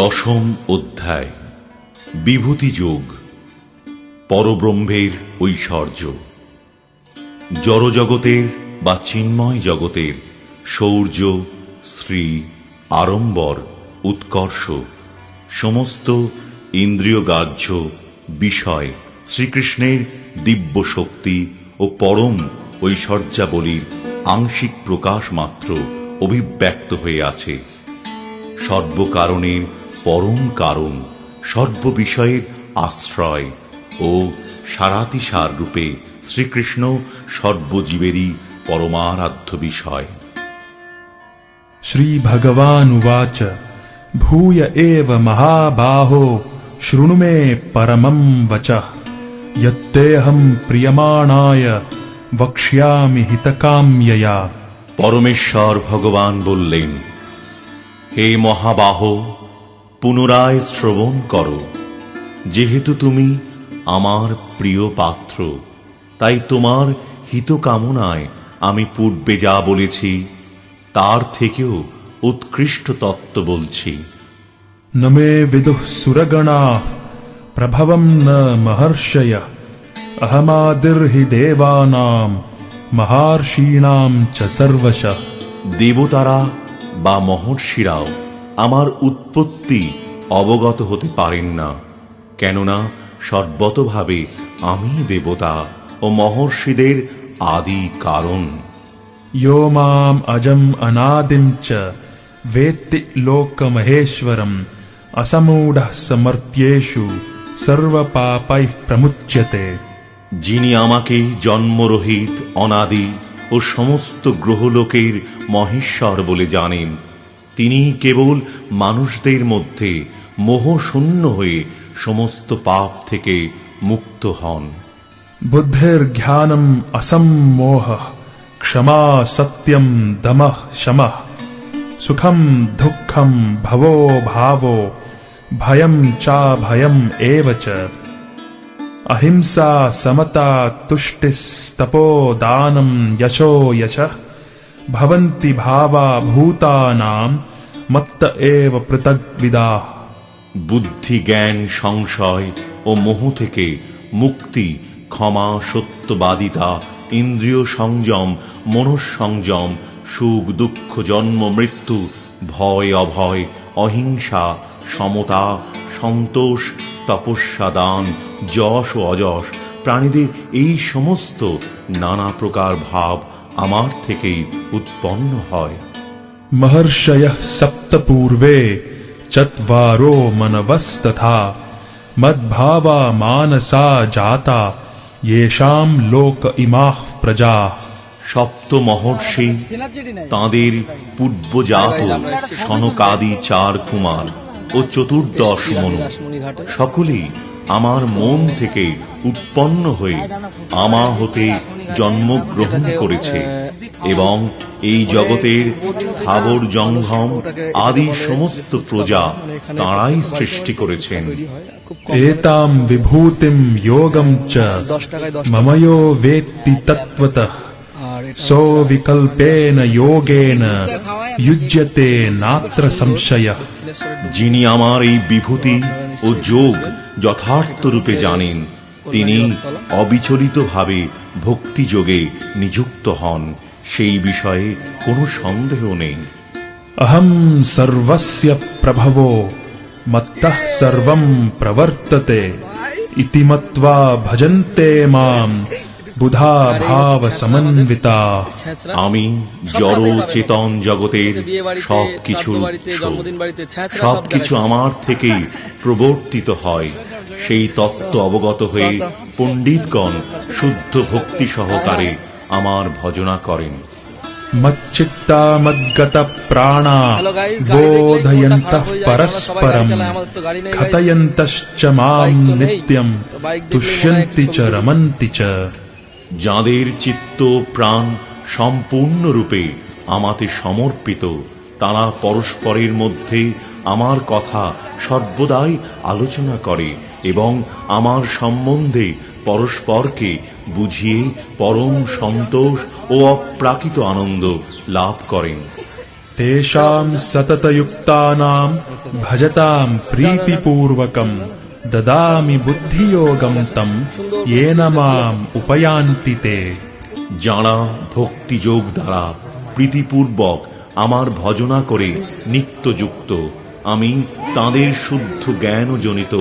দশম অধ্যায়, বিভূতি যোগ, পরব্রহ্মের ঐশ্বর্য। জড়জগতের বা চিন্ময় জগতের শৌর্য শ্রী আড়ম্বর, উৎকর্ষ, সমস্ত ইন্দ্রিয়গ্রাহ্য বিষয়, শ্রীকৃষ্ণের দিব্য শক্তি ও পরম ঐশ্বর্যাবলীর আংশিক প্রকাশ মাত্র অভিব্যক্ত হয়ে আছে। সর্বকারণের পরম কারণ সর্ববিষয়ের আশ্রয় ও সারাতিসার রূপে শ্রীকৃষ্ণ সর্বজীবেরই পরমারাধ্য বিষয়। শ্রী ভগবানুবাচ ভূয় এব মহাবাহো শৃণু মে পরমম বচ। ইয়েহম প্রিয়মাণায় বক্ষ্যামি হিতকাম্যয়া। পরমেশ্বর ভগবান বললেন হে মহাবাহ পুনরায় শ্রবণ করো। যেহেতু তুমি আমার প্রিয় পাত্র তাই তোমার হিতকামনায় আমি পূর্বে যা বলেছি তার থেকেও উৎকৃষ্ট তত্ত্ব বলছি। নমে বিদুঃ সুরগণা প্রভবম ন মহর্ষয়। অহমাদির্হি দেবানাম মহর্ষীণাম চ সর্বশ। দেবতারা বা মহর্ষিরাও আমার উৎপত্তি অবগত হতে পারেন না কেননা সর্বতভাবে আমি দেবতা ও মহর্ষিদের আদি কারণ यो माम् अजम् अनादिम् च वेत्ति लोकमहेश्वरम् असमूढः समर्थ्येषु सर्वपापैः प्रमुच्यते যিনি আমাকে জন্মরহিত অনাদি ও সমস্ত গ্রহলোকের মহেশ্বর বলে জানেন তিনি কেবল মানুষদের মধ্যে মোহশূন্য হয়ে সমস্ত পাপ থেকে মুক্ত হন बुद्धिर्ज्ञानम् असम्मोहः क्षमा सत्यम् दमः शमः सुखम् दुःखम् भवो भावो भयम् चाभयम् एव च अहिंसा समता तुष्टिस्तपो दानम् यशो यशः ভবন্তি ভাবা ভূতানাম মত্ত এব পৃথকবিদা বুদ্ধি জ্ঞান সংশয় ও মোহ থেকে মুক্তি ক্ষমা সত্যবাদিতা ইন্দ্রিয় সংযম, মনঃসংযম, সুখ দুঃখ, জন্ম, মৃত্যু, ভয়, অভয়, অহিংসা, সমতা, সন্তোষ, তপস্যা, দান, যশ ও অযশ, প্রাণীদের এই সমস্ত নানা প্রকার ভাব আমার থেকেই উৎপন্ন হয় महर्षयः सप्त पूर्वे चत्वारो मनवस्तथा मद्भावा मानसा जाता येषाम् लोक इमाः प्रजाः সপ্ত মহর্ষি তাঁদের পূর্বজাত সনকাদি চার কুমার ও চতুর্দশ মনু সকলেই আমার মন থেকে উৎপন্ন হয়ে আমা হতে জন্মগ্রহণ করেছে এবং এই জগতের স্থাবর জঙ্গম আদি সমস্ত প্রজা তাঁরাই সৃষ্টি করেছেন। এতাম বিভূতিম যোগম চ। মময়ো বেত্তি তত্ত্বত। সো বিকল্পেন যোগেন যুজ্যতে নাত্র সংশয়। যিনি আমার এই বিভূতি ও যোগ যথার্থরূপে জানেন। তিনি অবিচলিতভাবে ভক্তিযোগে নিযুক্ত হন। সেই বিষয়ে কোনো সন্দেহ নেই। অহম সর্বস্য প্রভব, মত্ত সর্বম প্রবর্ততে। ইতিমত্বা ভজন্তে মাম। বুধা ভাব সমন্বিতা আমি জড় চেতন জগতের সবকিছু সবকিছু আমার থেকেই প্রবর্তিত হয়। সেই তত্ত্ব অবগত হয়ে পণ্ডিতগণ শুদ্ধ ভক্তি সহকারে আমার ভজনা করেন। মচ্চিত্তা মদ্গত প্রাণা বোধয়ন্ত পরস্পরম। ঘতয়ন্তশ্চ মাম নিত্যম। তুষ্যন্তি চ রমন্তি চ। যাঁদের চিত্ত প্রাণ সম্পূর্ণরূপে আমাতে সমর্পিত, তারা পরস্পরের মধ্যে আমার কথা সর্বদাই আলোচনা করে এবং আমার সম্বন্ধে পরস্পরকে বুঝিয়ে পরম সন্তোষ ও অপ্রাকৃত আনন্দ লাভ করেন। তেষাম সততযুক্তানাম ভজতাম প্রীতিপূর্বকম। দদামি বুদ্ধিযোগম তম এন মাম জানা ভক্তি ভক্তিযোগ দ্বারা প্রীতিপূর্বক আমার ভজনা করে নিত্যযুক্ত। আমি তাদের শুদ্ধ জ্ঞানজনিত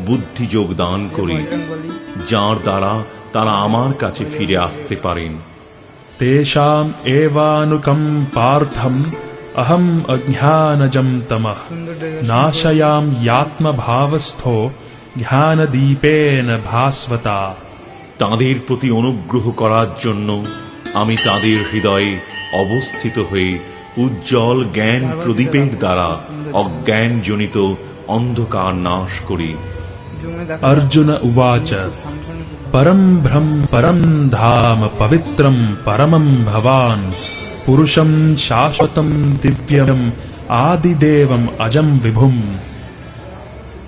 বুদ্ধি যোগদান করি যার দ্বারা তারা আমার কাছে ফিরে আসতে পারেন। তেষাম এবানুকম পার্থম অহম অজ্ঞানজম তমঃ। নাশয়াম ইয়াত্মভাবস্থো জ্ঞানদীপেন ভাস্বতা। তাঁদের প্রতি অনুগ্রহ করার জন্য আমি তাঁদের হৃদয়ে অবস্থিত হয়ে উজ্জ্বল জ্ঞান প্রদীপের দ্বারা অজ্ঞান জনিত অন্ধকার নাশ করি। অর্জুন উবাচ পরম ভ্রম পরম ধাম পবিত্রম পরমম ভবান পুরুষম শাশ্বতম দিব্যম আদিদেবম অজম বিভুম।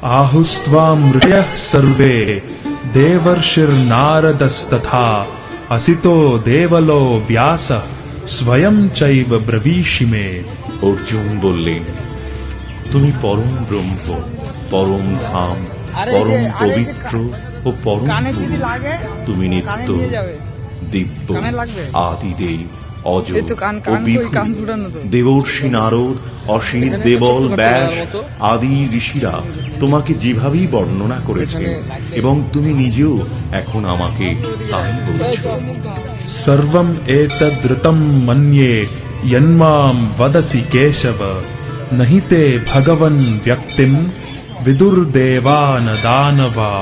आहुस्त्वाम् ऋषयः सर्वे देवर्षिर्नारदस्तथा असितो देवलो व्यासः स्वयम् चैव ब्रवीषि मे অর্জুন বললেন তুমি পরম ব্রহ্ম পরম ধাম আরে পরম যে- আরে যে পবিত্র ও পরম কানে যদি পুরুষ। লাগে, তুমি কানে নিত্য নিয়ে যাবে। দিব্য কানে লাগবে? আদিদেব অজ দেবর্ষী নারদ অসীর দেবল ব্যাস আদি ঋষিরা তোমাকে যেভাবেই বর্ণনা করেছে এবং তুমি নিজেও এখন আমাকে তাই বলছ সর্বম এতদ্রতম মন্যে ইন্মাম বদসি কেশব নহিতে ভগবন ব্যক্তিম বিদুর দেবান দানবা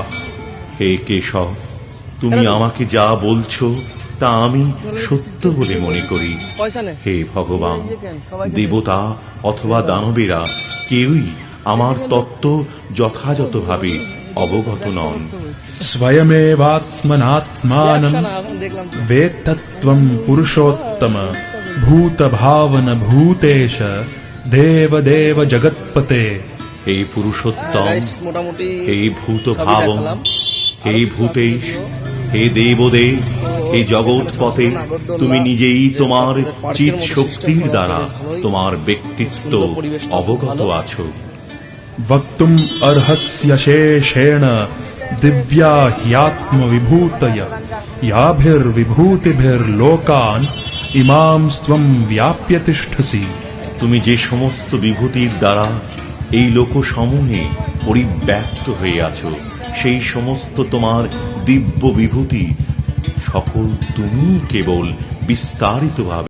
হে কেশব তুমি আমাকে যা বলছো তা আমি সত্য বলে মনে করি। হে ভগবান দেবতা অথবা দানবেরা কেউই আমার তত্ত্ব যথাযথভাবে অবগত নন। স্বয়মেবাত্মনাত্মানম বেত্তত্বম পুরুষোত্তম ভূত ভাবন ভূতেশ দেব দেব জগৎপতে এই পুরুষোত্তম এই ভূত ভাবন এই ভূতেশ হে দেবদেব হে জগৎ পথে তুমি নিজেই তোমার চিত শক্তির দ্বারা তোমার ব্যক্তিত্ব অবগত আছো। বক্তুম অর্হস্য শেষেণ দিব্যা হিয়াত্ম বিভূতয় ইয়াভির বিভূতিভির লোকান ইমাম স্তম ব্যাপ্য তিষ্ঠসি তুমি যে সমস্ত বিভূতির দ্বারা এই লোকসমূহে পরিব্যাপ্ত হয়ে আছো সেই সমস্ত তোমার দিব্য বিভূতি সকল তুমি কেবল বিস্তারিতভাবে